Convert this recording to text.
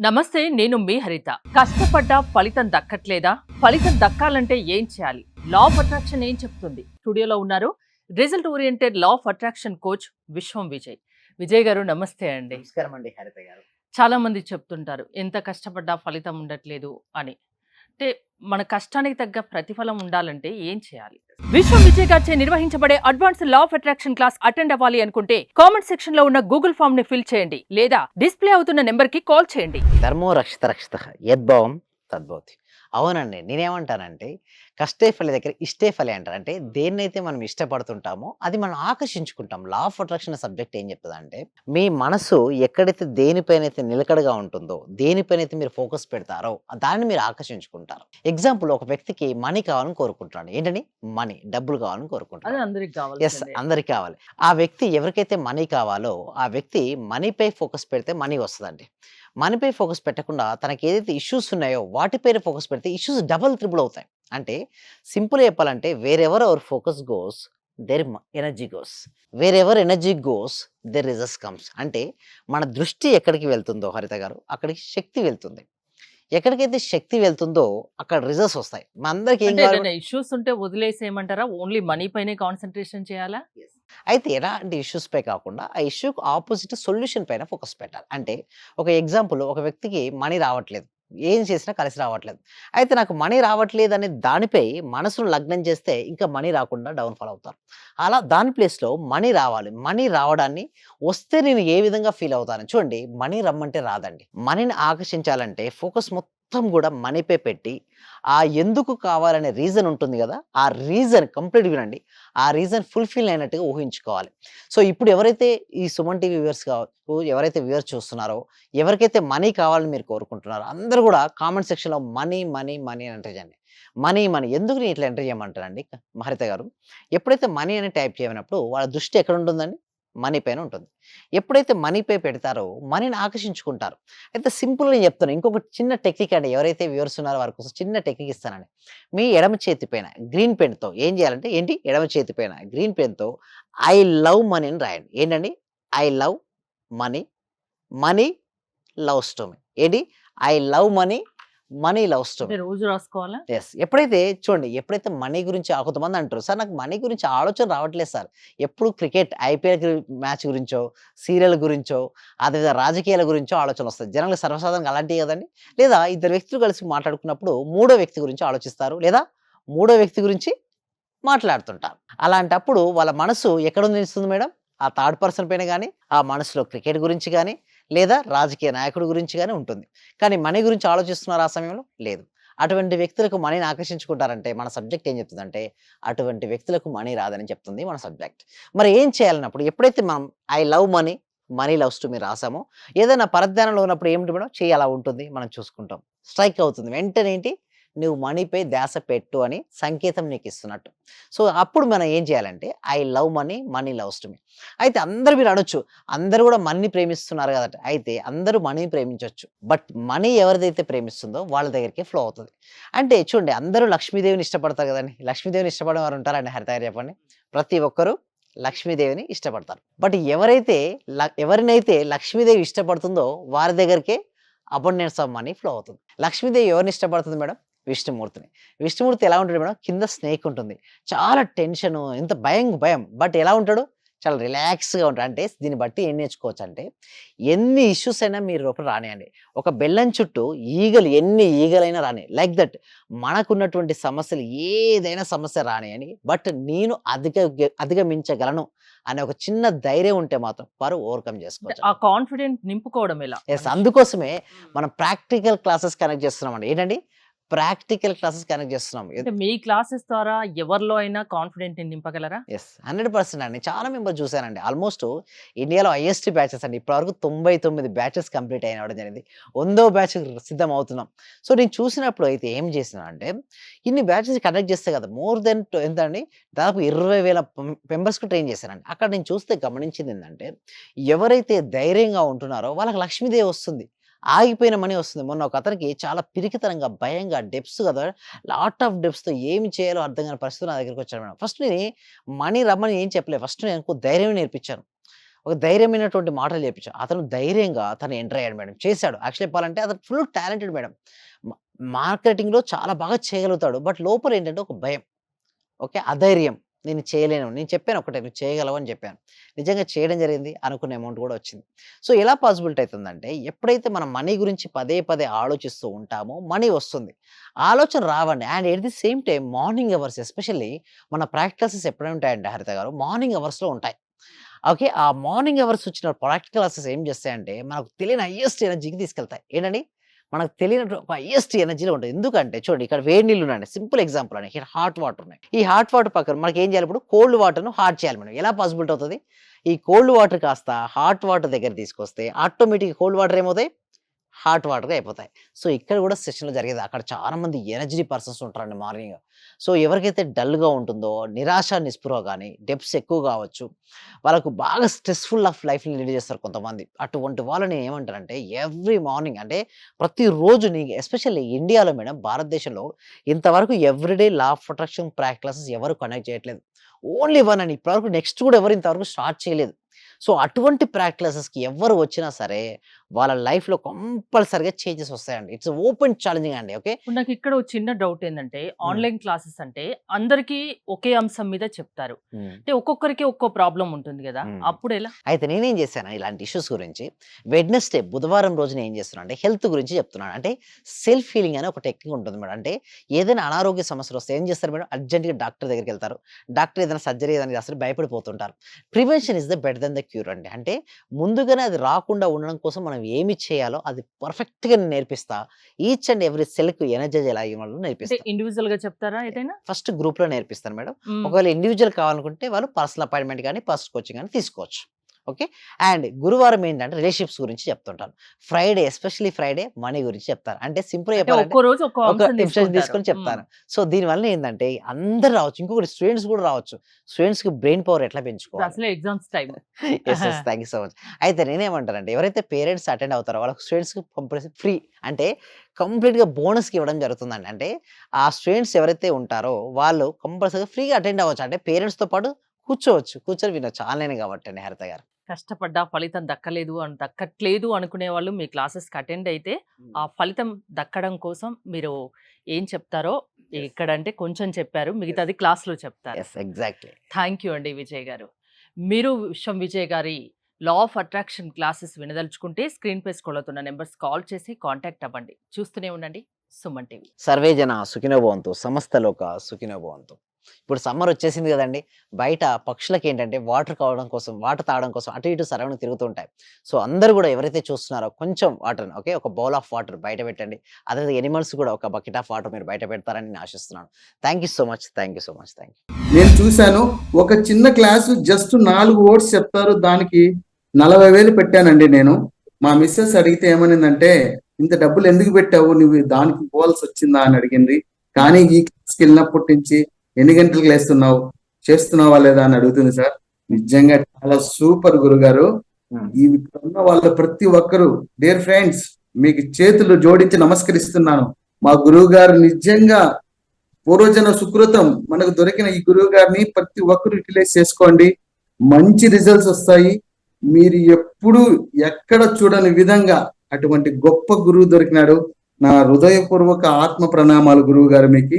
నమస్తే నేను మీ హరిత. కష్టపడ్డా ఫలితం దక్కట్లేదా? ఫలితం దక్కాలంటే ఏం చేయాలి? లా ఆఫ్ అట్రాక్షన్ ఏం చెప్తుంది? స్టూడియోలో ఉన్నారు result oriented law of attraction coach Vishwam Vijay. Vijay గారు నమస్తే అండి. నమస్కారం అండి హరిత గారు. చాలా మంది చెప్తుంటారు ఎంత కష్టపడ్డా ఫలితం ఉండట్లేదు అని. అంటే మన కష్టానికి తగ్గ ప్రతిఫలం ఉండాలంటే ఏం చేయాలి? విశ్వం విజయ్ గారిచే నిర్వహించబడే advance law of attraction class attend అవ్వాలి అనుకుంటే కామెంట్ సెక్షన్లో ఉన్న గూగుల్ ఫామ్ని ఫిల్ చేయండి లేదా డిస్ప్లే అవుతున్న నెంబర్కి కాల్ చేయండి. ధర్మో రక్షిత రక్షిత. యద్భావం తద్భవతి. అవునండి. నేనేమంటానంటే కష్టే ఫలి దగ్గర ఇష్టే ఫలి అంటారు. అంటే దేన్నైతే మనం ఇష్టపడుతుంటామో అది మనం ఆకర్షించుకుంటాం. లా ఆఫ్ అట్రాక్షన్ సబ్జెక్ట్ ఏం చెప్తుంది అంటే మీ మనసు ఎక్కడైతే దేనిపైన అయితే నిలకడగా ఉంటుందో దేనిపైన అయితే మీరు ఫోకస్ పెడతారో దాన్ని మీరు ఆకర్షించుకుంటారు. ఎగ్జాంపుల్ ఒక వ్యక్తికి మనీ కావాలని కోరుకుంటున్నాడు. ఏంటని మనీ. డబ్బులు కావాలని కోరుకుంటున్నాడు. ఎస్ అందరికి కావాలి. ఆ వ్యక్తి ఎవరికైతే మనీ కావాలో ఆ వ్యక్తి మనీపై ఫోకస్ పెడితే మనీ వస్తుందండి. మనీపై ఫోకస్ పెట్టకుండా తనకి ఏదైతే ఇష్యూస్ ఉన్నాయో వాటిపైన ఫోకస్ పెడితే ఇష్యూస్ డబల్ త్రిబుల్ అవుతాయి. అంటే సింపుల్ చెప్పాలంటే wherever our focus goes there energy goes. Wherever energy goes there results comes. అంటే మన దృష్టి ఎక్కడికి వెళ్తుందో హరిత గారు అక్కడికి శక్తి వెళ్తుంది. ఎక్కడికైతే శక్తి వెళ్తుందో అక్కడ రిజల్ట్స్ వస్తాయి. మన అందరికి ఏం ఇష్యూస్ ఉంటే వదిలేసేయమంటారా? ఓన్లీ మనీ పైనే కాన్సన్ట్రేషన్ చేయాలా? అయితే ఎలాంటి ఇష్యూస్ పై కాకుండా ఆ ఇష్యూకి ఆపోజిట్ సొల్యూషన్ పైన ఫోకస్ పెట్టాలి. అంటే ఒక ఎగ్జాంపుల్ ఒక వ్యక్తికి మనీ రావట్లేదు. ఏం చేసినా కలిసి రావట్లేదు. అయితే నాకు మనీ రావట్లేదు అనే దానిపై మనసును లగ్నం చేస్తే ఇంకా మనీ రాకుండా డౌన్ఫాల్ అవుతారు. అలా దాని ప్లేస్లో మనీ రావాలి. మనీ రావడాన్ని వస్తే నేను ఏ విధంగా ఫీల్ అవుతాను? చూడండి మనీ రమ్మంటే రాదండి. మనీని ఆకర్షించాలంటే ఫోకస్ మొత్తం మొత్తం కూడా మనీపై పెట్టి ఆ ఎందుకు కావాలనే రీజన్ ఉంటుంది కదా ఆ రీజన్ కంప్లీట్ వినండి. ఆ రీజన్ ఫుల్ఫిల్ అయినట్టుగా ఊహించుకోవాలి. సో ఇప్పుడు ఎవరైతే ఈ సుమన్ టీవీ వ్యూవర్స్ కావచ్చు ఎవరైతే వ్యూవర్స్ చూస్తున్నారో ఎవరికైతే మనీ కావాలని మీరు కోరుకుంటున్నారో అందరూ కూడా కామెంట్ సెక్షన్లో మనీ మనీ మనీ అని ఎంటర్ చేయండి. మనీ మనీ ఎందుకు నేను ఇట్లా ఎంటర్ చేయమంటారండి మహరిత గారు? ఎప్పుడైతే మనీ అని టైప్ చేయనప్పుడు వాళ్ళ దృష్టి ఎక్కడ ఉంటుందండి? మనీ పైన ఉంటుంది. ఎప్పుడైతే మనీ పే పెడతారో మనీని ఆకర్షించుకుంటారు. అయితే సింపుల్గా నేను చెప్తాను ఇంకొక చిన్న టెక్నిక్ అండి. ఎవరైతే వ్యూవర్స్ ఉన్నారో వారి కోసం చిన్న టెక్నిక్ ఇస్తానండి. మీ ఎడమ చేతి పైన గ్రీన్ పెన్తో ఏం చేయాలంటే ఏంటి? ఎడమ చేతి పైన గ్రీన్ పెన్తో ఐ లవ్ మనీ అని రాయండి. ఏంటండి? I love money money love స్టోమీ ఏంటి? ఐ లవ్ మనీ మనీ మీ అంటే రోజు రాసుకోవాలా? ఎస్ ఎప్పుడైతే చూడండి ఎప్పుడైతే మనీ గురించి ఆ కొంతమంది అంటారు సార్ నాకు మనీ గురించి ఆలోచన రావట్లేదు సార్. ఎప్పుడు క్రికెట్ ఐపీఎల్ మ్యాచ్ గురించో సీరియల్ గురించో అదేవిధంగా రాజకీయాల గురించో ఆలోచన వస్తుంది. జనాలకు సర్వసాధారణంగా అలాంటివి కదండి లేదా ఇద్దరు వ్యక్తులు కలిసి మాట్లాడుకున్నప్పుడు మూడో వ్యక్తి గురించి ఆలోచిస్తారు లేదా మూడో వ్యక్తి గురించి మాట్లాడుతుంటారు. అలాంటప్పుడు వాళ్ళ మనసు ఎక్కడ నిలుస్తుంది మేడం? ఆ థర్డ్ పర్సన్ పైన కానీ ఆ మనసులో క్రికెట్ గురించి కానీ లేదా రాజకీయ నాయకుడి గురించి కానీ ఉంటుంది. కానీ మనీ గురించి ఆలోచిస్తున్నారు ఆ సమయంలో? లేదు. అటువంటి వ్యక్తులకు మనీని ఆకర్షించుకుంటారంటే మన సబ్జెక్ట్ ఏం చెప్తుందంటే అటువంటి వ్యక్తులకు మనీ రాదని చెప్తుంది మన సబ్జెక్ట్. మరి ఏం చేయాలన్నప్పుడు ఎప్పుడైతే మనం I love money money loves to మీరు రాసామో ఏదైనా పరధ్యానంలో ఉన్నప్పుడు ఏమిటి మేడం? చేయి అలా ఉంటుంది మనం చూసుకుంటాం. స్ట్రైక్ అవుతుంది. వెంటనే ఏంటి నువ్వు మనీపై ధ్యాస పెట్టు అని సంకేతం నీకు ఇస్తున్నట్టు. సో అప్పుడు మనం ఏం చేయాలంటే I love money money loves to me. అయితే అందరూ మీరు అనొచ్చు అందరూ కూడా మనీని ప్రేమిస్తున్నారు కదట. అయితే అందరూ మనీని ప్రేమించవచ్చు బట్ మనీ ఎవరిదైతే ప్రేమిస్తుందో వాళ్ళ దగ్గరికి ఫ్లో అవుతుంది. అంటే చూడండి అందరూ లక్ష్మీదేవిని ఇష్టపడతారు కదండి. లక్ష్మీదేవిని ఇష్టపడే వారు ఉంటారండి హరితగారు చెప్పండి. ప్రతి ఒక్కరూ లక్ష్మీదేవిని ఇష్టపడతారు. బట్ ఎవరైతే ఎవరినైతే లక్ష్మీదేవి ఇష్టపడుతుందో వారి దగ్గరికే అబండెన్స్ ఆఫ్ మనీ ఫ్లో అవుతుంది. లక్ష్మీదేవి ఎవరిని ఇష్టపడుతుంది మేడం? విష్ణుమూర్తిని. విష్ణుమూర్తి ఎలా ఉంటాడు మేడం? కింద స్నేక్ ఉంటుంది. చాలా టెన్షన్ ఎంత భయం భయం. బట్ ఎలా ఉంటాడు? చాలా రిలాక్స్గా ఉంటాడు. అంటే దీన్ని బట్టి ఏం నేర్చుకోవచ్చు అంటే ఎన్ని ఇష్యూస్ అయినా మీరు లోపల రానియండి. ఒక బెల్లం చుట్టూ ఈగలు ఎన్ని ఈగలైనా రాని లైక్ దట్ మనకున్నటువంటి సమస్యలు ఏదైనా సమస్య రానియని బట్ నేను అధిగ అధిగమించగలను అనే ఒక చిన్న ధైర్యం ఉంటే మాత్రం వారు ఓవర్కమ్ చేసుకోవచ్చు. ఆ కాన్ఫిడెంట్ నింపుకోవడం ఎలా? ఎస్ అందుకోసమే మనం ప్రాక్టికల్ క్లాసెస్ కనెక్ట్ చేస్తున్నాం అండి ఏంటండి? ప్రాక్టికల్ క్లాసెస్ కనెక్ట్ చేస్తున్నాం. మీ క్లాసెస్ ద్వారా ఎవరిలో అయినా కాన్ఫిడెంట్ నింపగలరా? ఎస్ హండ్రెడ్ పర్సెంట్ అండి. చాలా మెంబర్ చూశానండి. ఆల్మోస్ట్ ఇండియాలో హైయెస్ట్ బ్యాచెస్ అండి. ఇప్పటివరకు తొంభై తొమ్మిది బ్యాచెస్ కంప్లీట్ అయినవడం జరిగింది. వందో బ్యాచ్ సిద్ధం అవుతున్నాం. సో నేను చూసినప్పుడు అయితే ఏం చేసిన అంటే ఇన్ని బ్యాచెస్ కండక్ట్ చేస్తే కదా మోర్ దెన్ ఎంత అండి? దాదాపు ఇరవై వేల మెంబర్స్కి ట్రైన్ చేశానండి అక్కడ నేను చూస్తే గమనించింది ఏంటంటే ఎవరైతే ధైర్యంగా ఉంటున్నారో వాళ్ళకి లక్ష్మీదేవి వస్తుంది. ఆగిపోయిన మనీ వస్తుంది. మొన్న ఒక అతనికి చాలా పిరికితనంగా భయంగా డెప్స్ కదా! లాట్ ఆఫ్ డెప్స్తో ఏమి చేయాలో అర్థం కాని పరిస్థితులు నా దగ్గరికి వచ్చాడు మేడం. ఫస్ట్ నేను మనీ రమ్మని ఏం చెప్పలేదు. ఫస్ట్ నేను ధైర్యం నేర్పించాను. ఒక ధైర్యమైనటువంటి మాటలు చెప్పించాను అతను ధైర్యంగా తను ఎంటర్ అయ్యాడు మేడం. చేశాడు. యాక్చువల్లీ చెప్పాలంటే అతను ఫుల్ టాలెంటెడ్ మేడం. మార్కెటింగ్లో చాలా బాగా చేయగలుగుతాడు. బట్ లోపల ఏంటంటే ఒక భయం. ఓకే? అధైర్యం. నేను చేయలేను. నేను చెప్పాను ఒకటే నువ్వు చేయగలవు అని చెప్పాను. నిజంగా చేయడం జరిగింది అనుకున్న అమౌంట్ కూడా వచ్చింది. సో ఎలా పాసిబిలిటీ అవుతుందంటే ఎప్పుడైతే మనం మనీ గురించి పదే పదే ఆలోచిస్తూ ఉంటామో మనీ వస్తుంది. ఆలోచన రావండి. And at the same time morning hours especially మన ప్రాక్టికల్సెస్ ఎప్పుడైనా ఉంటాయండి హరిత గారు? మార్నింగ్ అవర్స్లో ఉంటాయి. ఓకే ఆ మార్నింగ్ అవర్స్ వచ్చిన ప్రాక్టికల్ క్లాసెస్ ఏం చేస్తాయంటే మనకు తెలియని హయ్యెస్ట్ ఎనర్జీకి తీసుకెళ్తాయి. ఏంటండి? మనకు తెలియనట్టు ఒక హైయెస్ట్ ఎనర్జీలో ఉంటుంది. ఎందుకంటే చూడండి ఇక్కడ వేడి నీళ్ళు ఉన్నాయండి. సింపుల్ ఎగ్జాంపుల్ అండి. ఇక్కడ హాట్ వాటర్ ఉన్నాయి. ఈ హాట్ వాటర్ పక్కన మనకి ఏం చేయాలి ఇప్పుడు? కోల్డ్ వాటర్ను హాట్ చేయాలి మనం. ఎలా పాసిబిలిటీ అవుతుంది? ఈ కోల్డ్ వాటర్ కాస్త హాట్ వాటర్ దగ్గర తీసుకొస్తే ఆటోమేటిక్ కోల్డ్ వాటర్ ఏమవుతాయి? హాట్ వాటర్గా అయిపోతాయి. సో ఇక్కడ కూడా సెషన్లో జరిగేది. అక్కడ చాలా మంది ఎనర్జీ పర్సన్స్ ఉంటారండి మార్నింగ్. సో ఎవరికైతే డల్గా ఉంటుందో నిరాశ నిస్పృహ కానీ డెప్స్ ఎక్కువ కావచ్చు వాళ్ళకు బాగా స్ట్రెస్ఫుల్ ఆఫ్ లైఫ్ని లీడ్ చేస్తారు కొంతమంది. అటువంటి వాళ్ళని ఏమంటారంటే ఎవ్రీ మార్నింగ్ అంటే ప్రతిరోజు నీ ఎస్పెషల్లీ ఇండియాలో మేడం భారతదేశంలో ఇంతవరకు everyday law of attraction practices ఎవరు కనెక్ట్ చేయట్లేదు. ఓన్లీ వన్ అని ఇప్పటివరకు నెక్స్ట్ కూడా ఎవరు ఇంతవరకు స్టార్ట్ చేయలేదు. సో అటువంటి ప్రాక్టీసెస్కి ఎవరు వచ్చినా సరే వాళ్ళ లైఫ్లో కంపల్సరిగా చేంజెస్ వస్తాయండి. ఇట్స్ ఓపెన్ ఛాలెంజింగ్ అండి ఓకే? నాకు ఇక్కడ ఒక చిన్న డౌట్ ఏంటంటే ఆన్లైన్ క్లాసెస్ అంటే అందరికీ ఒకే అంశం మీద చెప్తారు. అంటే ఒక్కొక్కరికి ఒక్కో ప్రాబ్లం ఉంటుంది కదా. అప్పుడు ఎలా? అయితే నేనేం చేశాను ఇలాంటి ఇష్యూస్ గురించి? వెడ్నెస్డే బుధవారం రోజున ఏం చేస్తున్నాను అంటే హెల్త్ గురించి చెప్తున్నాను. అంటే సెల్ఫ్ హీలింగ్ అనే ఒక టెక్నిక్ ఉంటుంది మేడం. అంటే ఏదైనా అనారోగ్య సమస్యలు వస్తే ఏం చేస్తారు మేడం? అర్జెంట్గా డాక్టర్ దగ్గరికి వెళ్తారు. డాక్టర్ ఏదైనా సర్జరీ ఏదైనా చేస్తారు భయపడిపోతుంటారు. Prevention is the better than the cure అండి. అంటే ముందుగానే అది రాకుండా ఉండడం కోసం మనం ఏమి చేయాలో అది పర్ఫెక్ట్గా నేర్పిస్తా. ఈచ్ అండ్ ఎవ్రీ సెల్కి ఎనర్జీ ఎలా ఇవ్వాలో అంటే నేర్పిస్తాను ఇండివిజువల్గా చెప్తారా ఏదైనా? ఫస్ట్ గ్రూప్లో నేర్పిస్తాను మేడం. ఒకవేళ ఇండివిజువల్ కావాలనుకుంటే వాళ్ళు పర్సనల్ అపాయింట్మెంట్ కానీ పర్సనల్ కోచింగ్ కానీ తీసుకోవచ్చు. ఓకే? అండ్ గురువారం ఏంటంటే రిలేషన్షిప్స్ గురించి చెప్తుంటాను. ఫ్రైడే ఎస్పెషల్లీ ఫ్రైడే మనీ గురించి చెప్తాను అంటే సింపుల్. తీసుకొని చెప్తాను సో దీనివల్ల ఏంటంటే అందరు రావచ్చు. ఇంకొకటి స్టూడెంట్స్ కూడా రావచ్చు. స్టూడెంట్స్కి బ్రెయిన్ పవర్ ఎట్లా పెంచుకోవాలి? Exams time thank you so much అయితే నేనేమంటానంటే ఎవరైతే పేరెంట్స్ అటెండ్ అవుతారో వాళ్ళకి స్టూడెంట్స్కి కంపల్సరీ ఫ్రీ అంటే కంప్లీట్గా బోనస్కి ఇవ్వడం జరుగుతుందండి. అంటే ఆ స్టూడెంట్స్ ఎవరైతే ఉంటారో వాళ్ళు కంపల్సరీగా ఫ్రీగా అటెండ్ అవ్వచ్చు. అంటే పేరెంట్స్తో పాటు కూర్చోవచ్చు. కూర్చొని వినొచ్చు. ఆన్లైన్ కాబట్టి అండి హరిత గారు. కష్టపడ్డా ఫలితం దక్కలేదు అని దక్కట్లేదు అనుకునే వాళ్ళు మీ క్లాసెస్కి అటెండ్ అయితే ఆ ఫలితం దక్కడం కోసం మీరు ఏం చెప్తారో ఇక్కడ అంటే కొంచెం చెప్పారు. మిగతాది క్లాస్లో చెప్తారు. ఎగ్జాక్ట్లీ. థ్యాంక్ యూ అండి విజయ్ గారు. మీరు విశ్వం విజయ్ గారి లా ఆఫ్ అట్రాక్షన్ క్లాసెస్ వినదలుచుకుంటే స్క్రీన్ పై స్క్రోల్ అవుతున్న నెంబర్స్ కాల్ చేసి కాంటాక్ట్ అవ్వండి. చూస్తూనే ఉండండి. సుమన్ టీవీ. సర్వే జన సుఖినోభవంతు సమస్తలోక సుఖినోభవంతు ఇప్పుడు సమ్మర్ వచ్చేసింది కదండి. బయట పక్షులకి ఏంటంటే వాటర్ కావడం కోసం వాటర్ తాగడం కోసం అటు ఇటు సరౌండింగ్ తిరుగుతుంటాయి. సో అందరూ కూడా ఎవరైతే చూస్తున్నారో కొంచెం వాటర్ ఓకే? ఒక బౌల్ ఆఫ్ వాటర్ బయట పెట్టండి. అదే ఎనిమల్స్ కూడా ఒక బకెట్ ఆఫ్ వాటర్ మీరు బయట పెడతారని నేను ఆశిస్తున్నాను. Thank you so much. Thank you so much. Thank you. నేను చూశాను. ఒక చిన్న క్లాసు జస్ట్ నాలుగు ఓట్స్ చెప్తారు. దానికి నలభై వేలు పెట్టానండి నేను. మా మిస్సెస్ అడిగితే ఏమనిందంటే ఇంత డబ్బులు ఎందుకు పెట్టావు? నువ్వు దానికి పోవాల్సి వచ్చిందా? అని అడిగింది. కానీ ఈ క్లాస్కి వెళ్ళినప్పటి నుంచి ఎన్ని గంటలకు లేస్తున్నావు? చేస్తున్నావా లేదా అని అడుగుతుంది సార్. నిజంగా చాలా సూపర్ గురుగారు. ఈ ఇక్కడ ఉన్న వాళ్ళ ప్రతి ఒక్కరు డియర్ ఫ్రెండ్స్ మీకు చేతులు జోడించి నమస్కరిస్తున్నాను. మా గురువు గారు నిజంగా పూర్వజన సుకృతం. మనకు దొరికిన ఈ గురువు గారిని ప్రతి ఒక్కరు యూటిలైజ్ చేసుకోండి. మంచి రిజల్ట్స్ వస్తాయి. మీరు ఎప్పుడు ఎక్కడ చూడని విధంగా అటువంటి గొప్ప గురువు దొరికినాడు. నా హృదయపూర్వక ఆత్మ ప్రణామాలు గురువు గారు మీకు.